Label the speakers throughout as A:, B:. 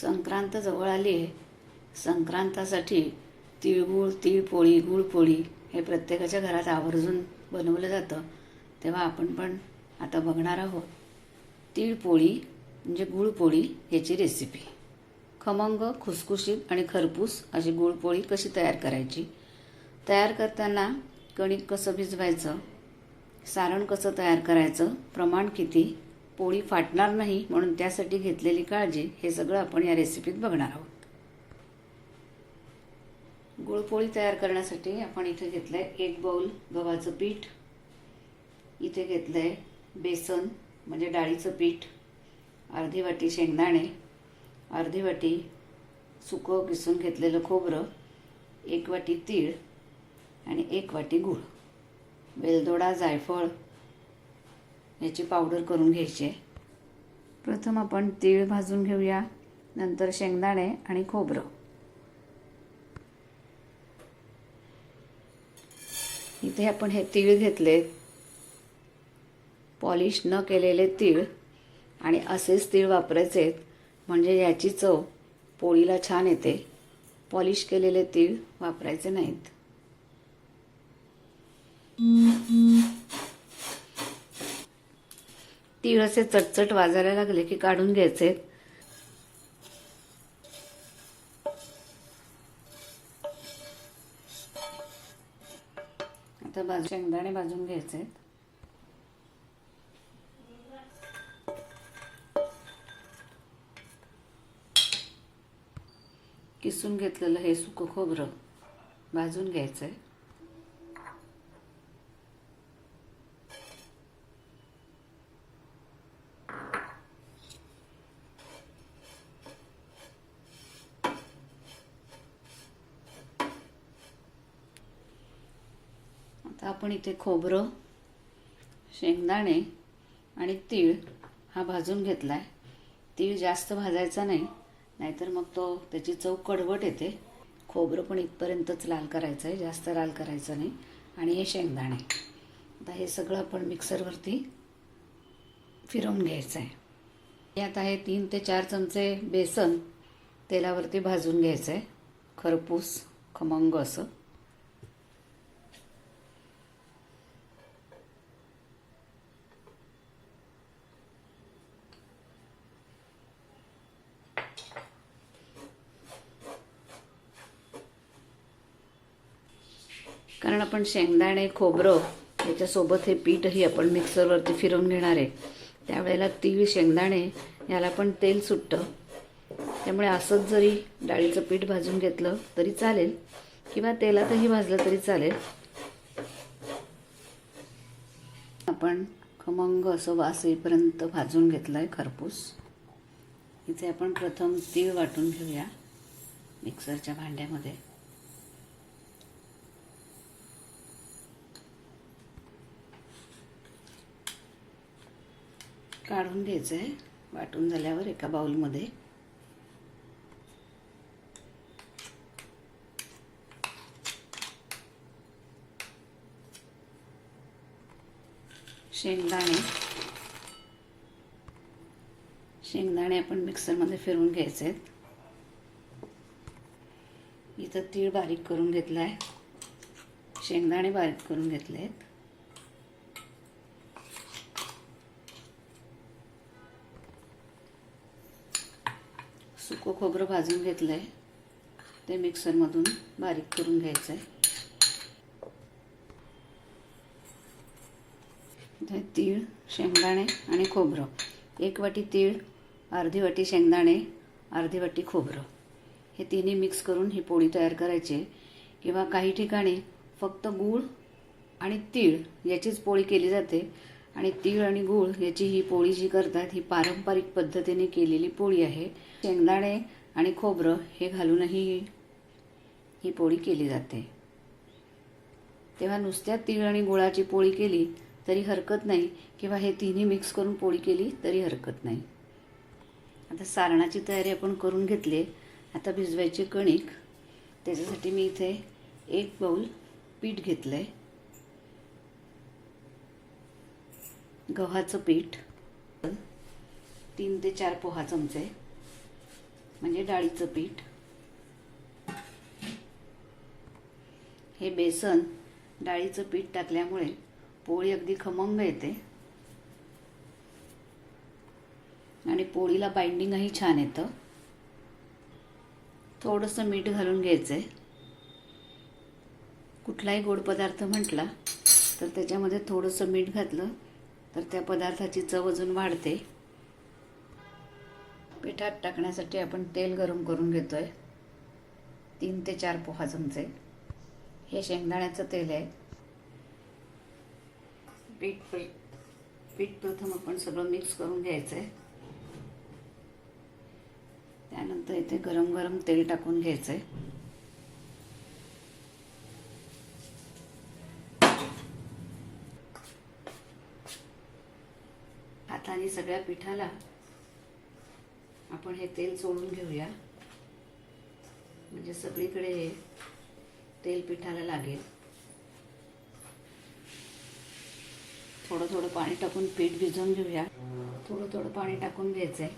A: संक्रांत जवळ आली. आहे संक्रांतासाठी तिळगुळ तिळपोळी गुळपोळी हे प्रत्येकाच्या घरात आवर्जून बनवलं जातं. तेव्हा आपण पण आता बघणार आहोत. तिळपोळी म्हणजे गुळपोळी ह्याची रेसिपी खमंग खुसखुशीत आणि खरपूस अशी गुळपोळी कशी तयार करायची? तयार करताना कणिक कसं भिजवायचं? सारण कसं तयार करायचं? प्रमाण किती? पोळी फाटणार नाही म्हणून त्यासाठी घेतलेली काळजी हे सगळं आपण या रेसिपीत बघणार आहोत. गुळपोळी तयार करण्यासाठी आपण इथे घेतलं आहे एक बाऊल गव्हाचं पीठ. इथे घेतलं आहे बेसन म्हणजे डाळीचं पीठ अर्धी वाटी शेंगदाणे अर्धी वाटी सुकं किसून घेतलेलं खोबरं एक वाटी तीळ आणि एक वाटी गूळ. वेलदोडा जायफळ याची पावडर करून घ्यायची. आहे प्रथम आपण तीळ भाजून घेऊया नंतर शेंगदाणे आणि खोबरं. इथे आपण हे तीळ घेतले पॉलिश न केलेले तीळ आणि असेच तीळ वापरायचे आहेत म्हणजे याची चव पोळीला छान येते. पॉलिश केलेले तीळ वापरायचे नाहीत. तीळ असे चटचट वाजायला लागले की काढून घ्यायचे. आता बाजू शेंगदाणे भाजून घ्यायचे. किसून घेतलेलं हे सुकं खोबरं भाजून घ्यायचंय. आहे आपण इथे खोबरं शेंगदाणे आणि तीळ हा भाजून घेतला आहे तीळ जास्त भाजायचा नाही नाहीतर मग तो त्याची चव कडवट येते. खोबरं पण इथपर्यंतच लाल करायचं आहे जास्त लाल करायचं नाही. आणि हे शेंगदाणे. आता हे सगळं आपण मिक्सरवरती फिरवून घ्यायचं आहे यात आहे हे तीन ते चार चमचे बेसन तेलावरती भाजून घ्यायचं आहे खरपूस खमंग असं कारण आपण शेंगदाणे खोबरं याच्यासोबत हे पीठही आपण मिक्सरवरती फिरवून घेणार आहे. त्यावेळेला तीळ शेंगदाणे याला पण तेल सुटतं. त्यामुळे असंच जरी डाळीचं पीठ भाजून घेतलं तरी चालेल किंवा तेलातही भाजलं तरी चालेल. आपण खमंग असं वास येईपर्यंत भाजून घेतलं आहे खरपूस. इथे आपण प्रथम तीळ वाटून घेऊया मिक्सरच्या भांड्यामध्ये. काढून घ्यायचं आहे वाटून झाल्यावर एका बाउलमध्ये. शेंगदाणे. शेंगदाणे आपण मिक्सरमध्ये फिरवून घ्यायचे आहेत इथं तीळ बारीक करून घेतला आहे शेंगदाणे बारीक करून घेतले आहेत खोबरं भाजून घेतलं आहे ते मिक्सरमधून बारीक करून घ्यायचं आहे तीळ शेंगदाणे आणि खोबरं. एक वाटी तीळ अर्धी वाटी शेंगदाणे अर्धी वाटी खोबरं. हे तिन्ही मिक्स करून ही पोळी तयार करायची. आहे किंवा काही ठिकाणी फक्त गूळ आणि तीळ याचीच पोळी केली जाते. आणि तीळ आणि गूळ याची ही पोळी जी करतात ही पारंपरिक पद्धतीने केलेली पोळी आहे. शेंगदाणे आणि खोबरं हे घालूनही ही पोळी केली जाते. तेव्हा नुसत्या तीळ आणि गुळाची पोळी केली तरी हरकत नाही किंवा हे तिन्ही मिक्स करून पोळी केली तरी हरकत नाही. आता सारणाची तयारी आपण करून घेतली आता भिजवायची कणिक त्याच्यासाठी मी इथे एक बाऊल पीठ घेतलं आहे गव्हाचं पीठ तीन ते चार पोहा चमचे म्हणजे डाळीचं पीठ हे बेसन डाळीचं पीठ टाकल्यामुळे पोळी अगदी खमंग येते. आणि पोळीला बाइंडिंगही छान येतं. थोडंसं मीठ घालून घ्यायचं आहे कुठलाही गोड पदार्थ म्हटला तर त्याच्यामध्ये थोडंसं मीठ घातलं तर त्या पदार्थाची चव अजून वाढते. पिठात टाकण्यासाठी आपण तेल गरम करून घेतोय. तीन ते चार पोहा चमचे. हे शेंगदाण्याचं तेल आहे. पीठ पीठ पीठ प्रथम आपण सगळं मिक्स करून घ्यायचं आहे त्यानंतर इथे गरम गरम तेल टाकून घ्यायचं आहे हाताने सगळ्या पिठाला आपण हे तेल सोडून घेऊया. म्हणजे सगळीकडे हे तेल पिठाला लागेल. थोडं थोडं पाणी टाकून पीठ भिजवून घेऊया. थोडं थोडं पाणी टाकून घ्यायचं आहे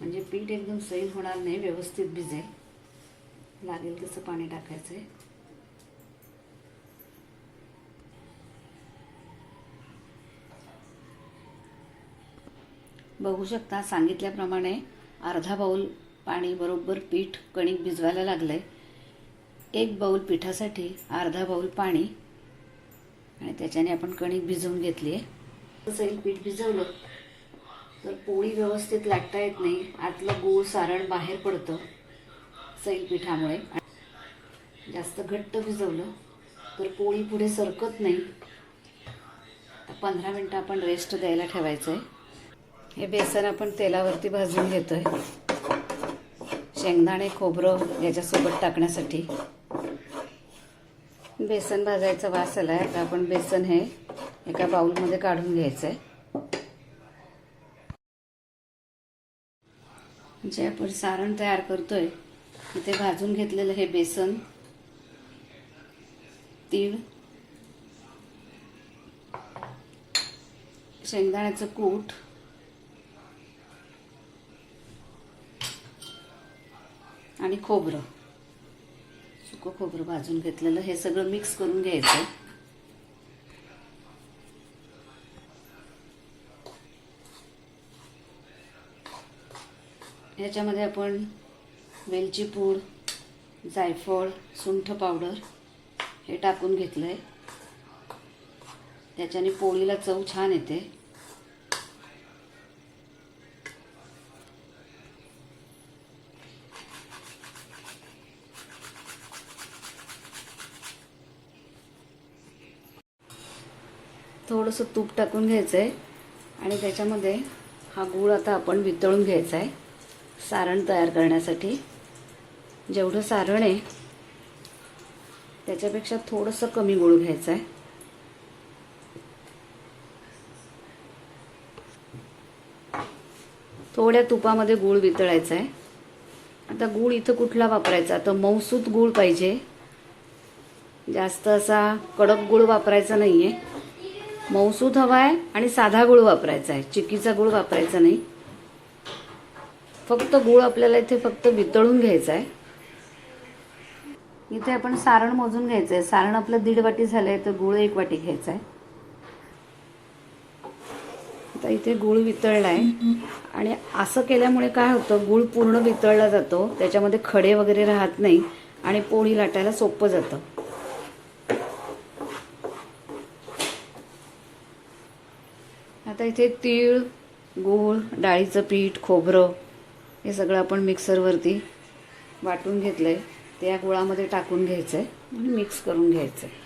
A: म्हणजे पीठ एकदम सैल होणार नाही व्यवस्थित भिजेल. लागेल तसं पाणी टाकायचं आहे बघू शकता सांगितल्याप्रमाणे अर्धा बाऊल पाणी बरोबर पीठ कणिक भिजवायला लागलंय. एक बाऊल पिठासाठी अर्धा बाऊल पाणी आणि त्याच्याने आपण कणिक भिजवून घेतली आहे सैल पीठ भिजवलं तर पोळी व्यवस्थित लाटता येत नाही. आतलं गोळ सारण बाहेर पडतं सैल पिठामुळे. जास्त घट्ट भिजवलं तर पोळी पुढे सरकत नाही. पंधरा मिनटं आपण रेस्ट द्यायला ठेवायचं आहे हे बेसन आपण तेलावरती भाजून घेतोय. शेंगदाणे खोबरं याच्यासोबत टाकण्यासाठी. बेसन भाजायचा वास आलाय. आता आपण बेसन हे एका बाऊलमध्ये काढून घ्यायचं आहे जे आपण सारण तयार करतोय इथे भाजून घेतलेलं हे बेसन तीळ शेंगदाण्याचं कूट आणि खोबरं. सुकं खोबरं भाजून घेतलेलं हे सगळं मिक्स करून घ्यायचं. ह्याच्यामध्ये आपण वेलची पूड जायफळ सुंठ पावडर हे टाकून घेतलं आहे त्याच्याने पोळीला चव छान येते. थोडंसं तूप टाकून घ्यायचं आहे आणि त्याच्यामध्ये हा गूळ आता आपण वितळून घ्यायचा आहे सारण तयार करण्यासाठी. जेवढं सारण आहे त्याच्यापेक्षा थोडंसं कमी गूळ घ्यायचं आहे थोड्या तुपामध्ये गूळ वितळायचा आहे आता गूळ इथं कुठला वापरायचा? तर मौसूत गूळ पाहिजे. जास्त असा कडक गूळ वापरायचा नाही आहे मऊसूत हवा आहे आणि साधा गुळ वापरायचा आहे. चिकीचा गूळ वापरायचा नाही. फक्त गूळ आपल्याला इथे फक्त वितळून घ्यायचा आहे. इथे आपण सारण मोजून घ्यायचं आहे. सारण आपलं दीड वाटी झालं आहे तर गुळ एक वाटी घ्यायचा आहे. आता इथे गूळ वितळला आहे आणि असं केल्यामुळे काय होतं गूळ पूर्ण वितळला जातो. त्याच्यामध्ये खडे वगैरे राहत नाही. आणि पोळी लाटायला सोपं जातं. आता इथे तीळ गूळ डाळीचं पीठ खोबरं हे सगळं आपण मिक्सरवरती वाटून घेतलं आहे ते या गुळामध्ये टाकून घ्यायचं आहे आणि मिक्स करून घ्यायचं आहे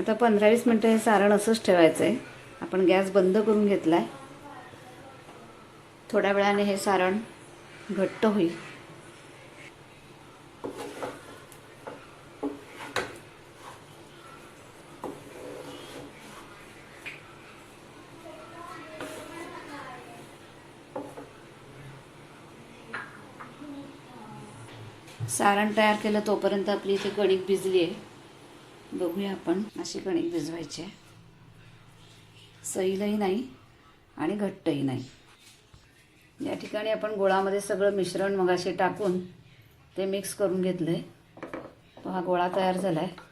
A: आता पंधरा वीस मिनटं हे सारण असंच ठेवायचं आहे आपण गॅस बंद करून घेतला आहे थोड्या वेळाने हे सारण घट्ट होईल. सारण तयार केलं तोपर्यंत आपली इथे कणिक भिजली आहे. बघूया आपण अशी कणिक भिजवायची आहे. सैलही नाही आणि घट्टही नाही. या ठिकाणी आपण गोळामध्ये सगळं मिश्रण मगाशी टाकून ते मिक्स करून घेतलं आहे तो हा गोळा तयार झाला आहे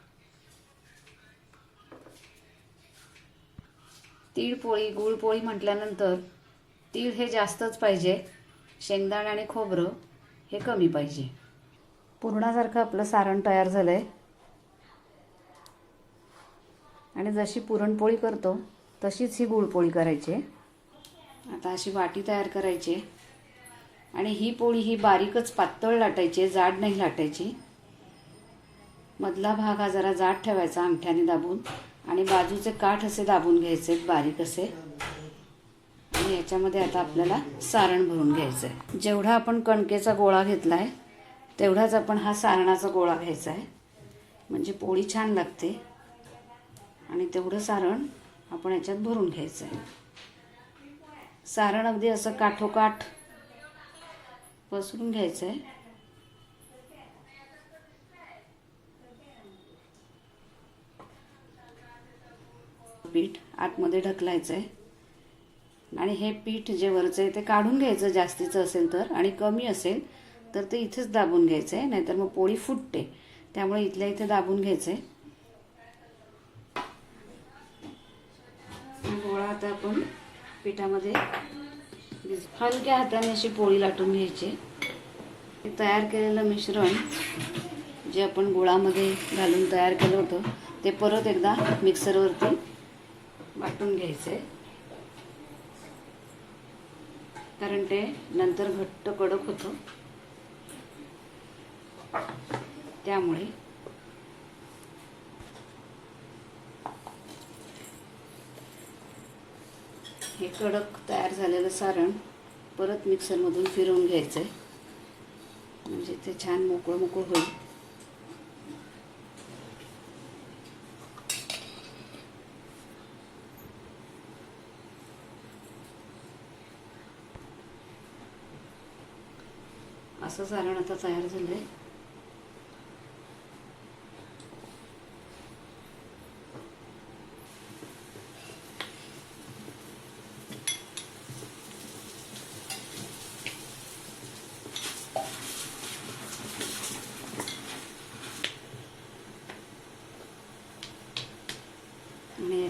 A: तीळ पोळी गुळ पोळी म्हटल्यानंतर तीळ हे जास्तच पाहिजे. शेंगदाणे आणि खोबरं हे कमी पाहिजे. पुरणासारखं आपलं सारण तयार झालं आहे आणि जशी पुरणपोळी करतो तशीच ही गुळपोळी करायची. आहे. आता अशी वाटी तयार करायची. आहे. आणि ही पोळी ही बारीकच पातळ लाटायची आहे, जाड नाही लाटायची. मधला भाग हा जरा जाड ठेवायचा अंगठ्याने दाबून. आणि बाजूचे काठ असे दाबून घ्यायचे बारीक असे. आणि याच्यामध्ये आता आपल्याला सारण भरून घ्यायचं आहे जेवढा आपण कणकेचा गोळा घेतला आहे तेवढाच आपण हा सारणाचा गोळा घ्यायचा आहे. म्हणजे पोळी छान लागते. आणि तेवढं सारण आपण याच्यात भरून घ्यायचं आहे. सारण अगदी असं काठोकाठ पसरून घ्यायचं आहे. पीठ आतमध्ये ढकलायचं आहे. आणि हे पीठ जे वरचं आहे ते काढून घ्यायचं जास्तीचं असेल तर आणि कमी असेल तर ते इथेच दाबून घ्यायचं आहे नाहीतर मग पोळी फुटते. त्यामुळे इथल्या इथे दाबून घ्यायचं. आहे गोळा आता आपण पिठामध्ये हलक्या हाताने अशी पोळी लाटून घ्यायची. तयार केलेलं मिश्रण जे आपण गुळामध्ये घालून तयार केलं होतं ते परत एकदा मिक्सरवरती वाटून घ्यायचं. आहे कारण ते नंतर घट्ट कडक होतं. त्यामुळे हे कडक तयार झालेलं सारण परत मिक्सरमधून फिरवून घ्यायचं आहे म्हणजे ते छान मोकळं मोकळं होईल. असं सारण आता तयार झालं आहे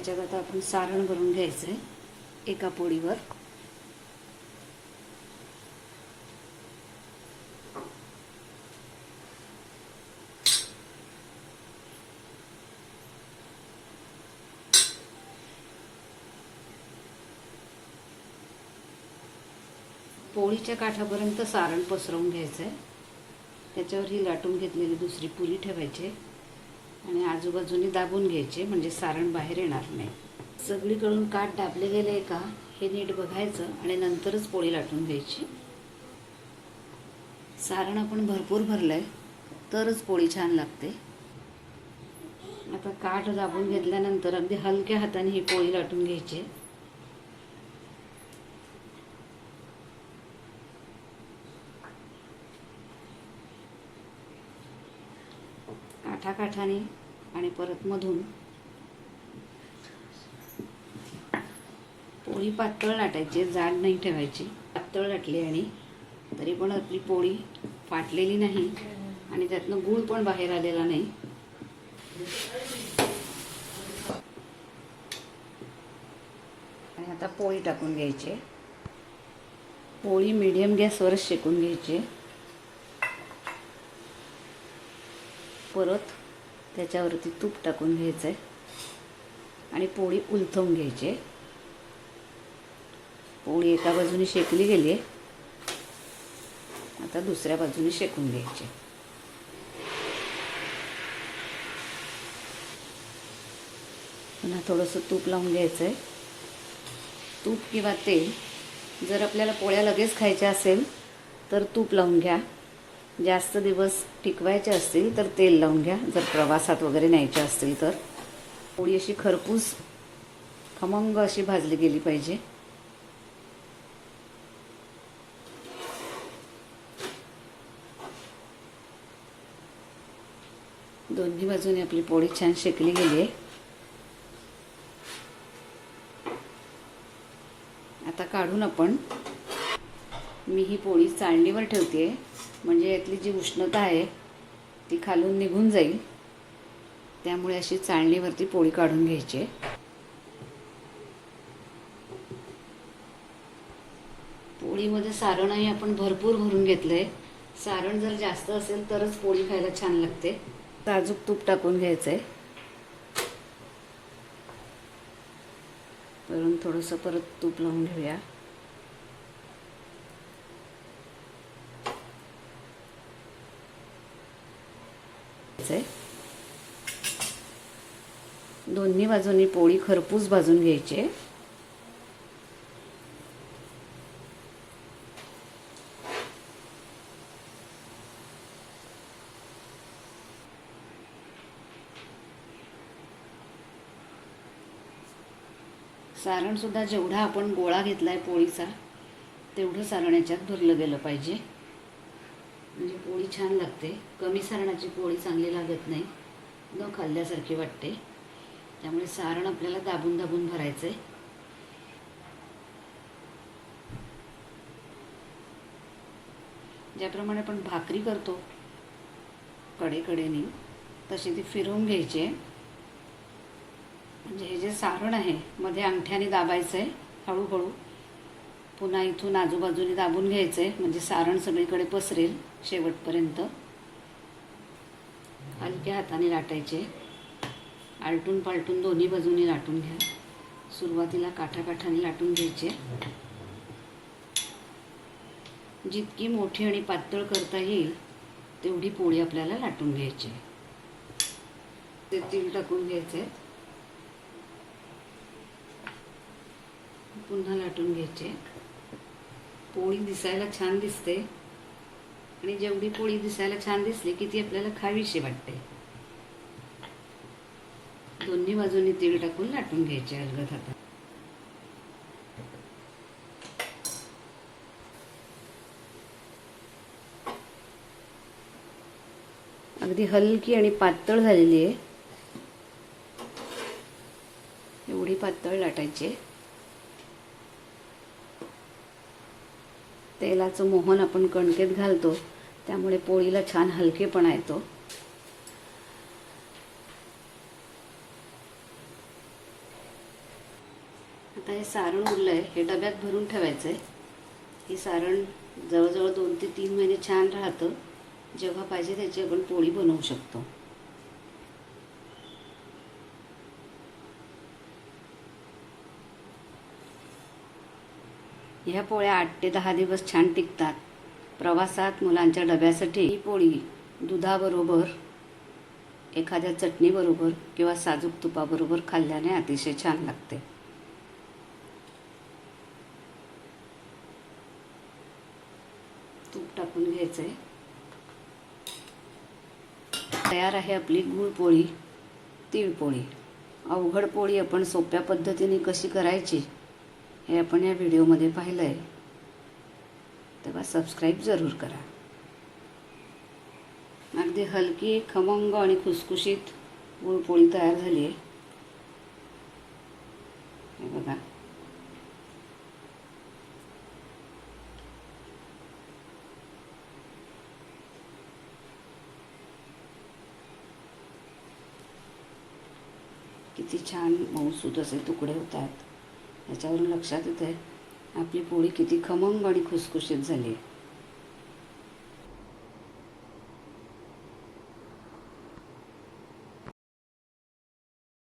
A: याच्यात आता आपण सारण भरून घ्यायचं आहे एका पोळीवर. पोळीच्या काठापर्यंत सारण पसरवून घ्यायचं आहे त्याच्यावर ही लाटून घेतलेली दुसरी पुरी ठेवायची आहे. आणि आजूबाजूने दाबून घ्यायचे म्हणजे सारण बाहेर येणार नाही. सगळीकडून काठ दाबले गेले आहे का हे नीट बघायचं आणि नंतरच पोळी लाटून घ्यायची. सारण आपण भरपूर भरलं आहे तरच पोळी छान लागते. आता काठ दाबून घेतल्यानंतर अगदी हलक्या हाताने ही पोळी लाटून घ्यायची. काठाने आणि परत मधून पोळी पातळ लाटायची जाड नाही ठेवायची. पातळ लाटली आणि तरी पण आपली पोळी फाटलेली नाही आणि त्यातनं गूळ पण बाहेर आलेला नाही. आणि आता पोळी टाकून घ्यायची. पोळी मिडियम गॅसवरच शेकून घ्यायची. परत त्याच्यावरती तूप टाकून घ्यायचं आहे आणि पोळी उलथवून घ्यायची. आहे पोळी एका बाजूने शेकली गेली आहे आता दुसऱ्या बाजूने शेकून घ्यायची. पुन्हा थोडंसं तूप लावून घ्यायचं आहे तूप किंवा तेल जर आपल्याला पोळ्या लगेच खायच्या असेल तर तूप लावून घ्या. जास्त दिवस टिकवायचे असतील तर तेल लावून घ्या. जर प्रवासात वगैरे न्यायचे असतील तर. पोळी अशी खरपूस खमंग अशी भाजली गेली पाहिजे. दोन्ही बाजूने आपली पोळी छान शेकली गेली आहे. आता काढून आपण मी ही पोळी चाळणीवर ठेवते म्हणजे यातली जी उष्णता आहे ती खालून निघून जाईल. त्यामुळे अशी चाळणीवरती पोळी काढून घ्यायची. आहे. पोळीमध्ये सारणही आपण भरपूर भरून घेतलंय. सारण जर जास्त असेल तरच पोळी खायला छान लागते. ताजूक तूप टाकून घ्यायचंय. वरून थोडंसं परत तूप लावून घेऊया. आहे दोन्ही बाजूनी पोळी खरपूस भाजून घ्यायची आहे. सारण सुद्धा जेवढा आपण गोळा घेतलाय पोळीचा तेवढं सारण याच्यात भरलं गेलं पाहिजे म्हणजे पोळी छान लागते. कमी सारणाची पोळी चांगली लागत नाही. न खाल्ल्यासारखी वाटते. त्यामुळे सारण आपल्याला दाबून दाबून भरायचं आहे ज्याप्रमाणे आपण भाकरी करतो कडेकडेनी तशी ती फिरवून घ्यायची आहे. म्हणजे हे जे सारण आहे मध्ये अंगठ्याने दाबायचं आहे हळूहळू. पुन्हा इथून आजूबाजूने दाबून घ्यायचं आहे म्हणजे सारण सगळीकडे पसरेल शेवटपर्यंत. हलक्या हाताने लाटायचे. आलटून पालटून दोन्ही बाजूने लाटून घ्या. सुरुवातीला काठाकाठाने लाटून घ्यायचे. जितकी मोठी आणि पातळ करता येईल तेवढी पोळी आपल्याला लाटून घ्यायची. ते तेल टाकून घ्यायचे पुन्हा लाटून घ्यायचे. पोळी दिसायला छान दिसते. आणि जेवढी पोळी दिसायला छान दिसली की ती आपल्याला खावीशी वाटते. दोन्ही बाजूनी तीळ टाकून लाटून घ्यायचे अलगद हातात. अगदी हलकी आणि पातळ झालेली आहे. एवढी पातळ लाटायची आहे. तेलाचं मोहन आपण कणकेत घालतो. त्यामुळे पोळीला छान हलकेपणा येतो. आता हे सारण उरलं आहे हे डब्यात भरून ठेवायचं आहे हे सारण जवळजवळ दोन ते तीन महिने छान राहतं. जेव्हा पाहिजे त्याची आपण पोळी बनवू शकतो. ह्या पोळ्या आठ ते दहा दिवस छान टिकतात. प्रवासात मुलांच्या डब्यासाठी ही पोळी दुधाबरोबर एखाद्या चटणीबरोबर किंवा साजूक तुपाबरोबर खाल्ल्याने अतिशय छान लागते. तूप टाकून घ्यायचं आहे तयार आहे आपली गुळपोळी तिळपोळी अवघड पोळी आपण सोप्या पद्धतीने कशी करायची? हे आपण या व्हिडिओमध्ये पाहिलं आहे तेव्हा सबस्क्राईब जरूर करा. अगदी हलकी खमंग आणि खुसखुशीत गुळपोळी तयार झाली आहे. हे बघा. किती छान मऊसूत असे तुकडे होतात. याच्यावरून लक्षात येतं आहे आपली पोळी किती खमंग आणि खुसखुशीत झाली आहे